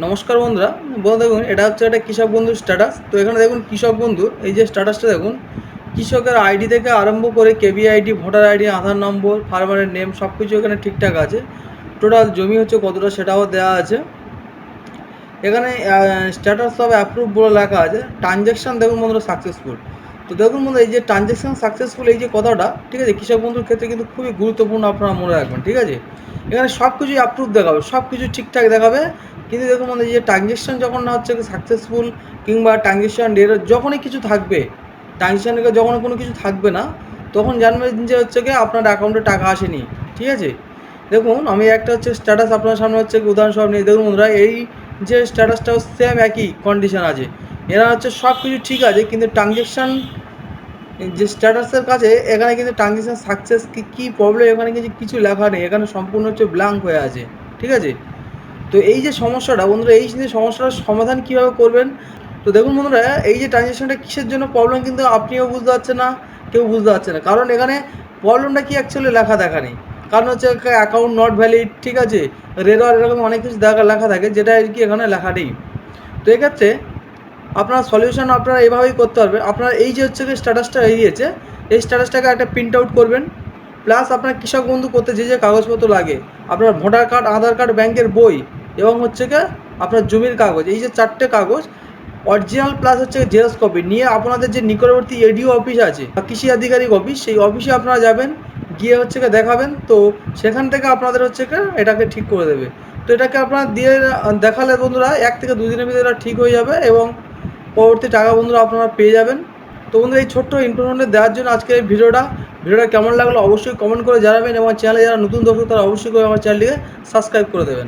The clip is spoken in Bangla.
নমস্কার বন্ধুরা। বন্ধু দেখুন, এটা হচ্ছে একটা কৃষক বন্ধুর স্ট্যাটাস তো এখানে দেখুন, কৃষক বন্ধুর এই যে স্ট্যাটাসটা দেখুন। কৃষকের আইডি থেকে আরম্ভ করে KB ID voter ID Aadhaar number ফার্মারের name সব কিছু এখানে ঠিকঠাক আছে। টোটাল জমি হচ্ছে কতটা সেটাও দেওয়া আছে। এখানে স্ট্যাটাস অফ অ্যাপ্রুভ বলে লেখা আছে। ট্রানজ্যাকশান দেখুন বন্ধুরা সাকসেসফুল তো দেখুন বন্ধু এই যে ট্রানজ্যাকশান সাকসেসফুল এই যে কথাটা, ঠিক আছে? কৃষক বন্ধুর ক্ষেত্রে কিন্তু খুবই গুরুত্বপূর্ণ আপনারা মনে রাখবেন, ঠিক আছে? এখানে সব কিছুই অ্যাপ্রুভ দেখাবে সব কিছু ঠিকঠাক দেখাবে। কিন্তু দেখুন বন্ধু যে ট্রানজেকশন যখন না হচ্ছে সাকসেসফুল কিংবা ট্রানজ্যাকশান ডেট যখনই কিছু থাকবে ট্রানজ্যাকশানে যখন কোনো কিছু থাকবে না, তখন জানবেন যে হচ্ছে কি আপনার অ্যাকাউন্টে টাকা আসেনি, ঠিক আছে? দেখুন, আমি একটা হচ্ছে স্ট্যাটাস আপনার সামনে হচ্ছে উদাহরণস্বরূপ নিয়ে, দেখুন বন্ধুরা, এই যে স্ট্যাটাসটাও সেম একই কন্ডিশন আছে। এরা হচ্ছে সব কিছু ঠিক আছে, কিন্তু ট্রানজ্যাকশান যে স্ট্যাটাসের কাছে, এখানে কিন্তু ট্রানজ্যাকশান সাকসেস কি, কী প্রবলেম এখানে কিন্তু কিছু লেখা নেই, এখানে সম্পূর্ণ হচ্ছে ব্ল্যাঙ্ক হয়ে আছে, ঠিক আছে? তো এই যে সমস্যাটা, বন্ধুরা, এই যে সমস্যাটার সমাধান কীভাবে করবেন? তো দেখুন বন্ধুরা, এই যে ট্রানজ্যাকশনটা কিসের জন্য প্রবলেম কিন্তু আপনিও বুঝতে পারছেন না, কেউ বুঝতে পারছে না। কারণ এখানে প্রবলেমটা কি অ্যাকচুয়ালি লেখা দেখা নেই। কারণ হচ্ছে অ্যাকাউন্ট নট ভ্যালিড ঠিক আছে? রেডার এরকম অনেক কিছু দেখা, লেখা থাকে, যেটা আর কি এখানে লেখা নেই। তো এক্ষেত্রে আপনার সলিউশন আপনারা এভাবেই করতে পারবে। আপনার এই যে হচ্ছে স্ট্যাটাসটা এগিয়েছে, এই স্ট্যাটাসটাকে একটা প্রিন্ট আউট করবেন। প্লাস আপনার কৃষক বন্ধু করতে যে যে কাগজপত্র লাগে, আপনার ভোটার কার্ড আধার কার্ড ব্যাংকের বই এবং হচ্ছে গিয়ে আপনার জমির কাগজ, এই যে চারটে কাগজ অরিজিনাল প্লাস হচ্ছে জেরক্স কপি নিয়ে আপনাদের যে নিকটবর্তী এডিও অফিস আছে বা কৃষি আধিকারিক অফিস সেই অফিসে আপনারা যাবেন, গিয়ে হচ্ছে গিয়ে দেখাবেন, তো সেখান থেকে আপনাদের হচ্ছে গিয়ে এটাকে ঠিক করে দেবে। তো এটাকে আপনারা দিয়ে দেখালে বন্ধুরা, এক থেকে দুই দিনের ভিতরে এটা ঠিক হয়ে যাবে এবং পরবর্তী টাকা বন্ধুরা আপনারা পেয়ে যাবেন। তো বন্ধুরা, এই ছোট্ট ইনফরমেশন দেওয়ার জন্য আজকের এই ভিডিওটা ভিডিওটা কেমন লাগল অবশ্যই কমেন্ট করে জানাবেন এবং চ্যানেলে যারা নতুন দর্শক, তারা অবশ্যই করে আমার চ্যানেলটিকে সাবস্ক্রাইব করে দেবেন।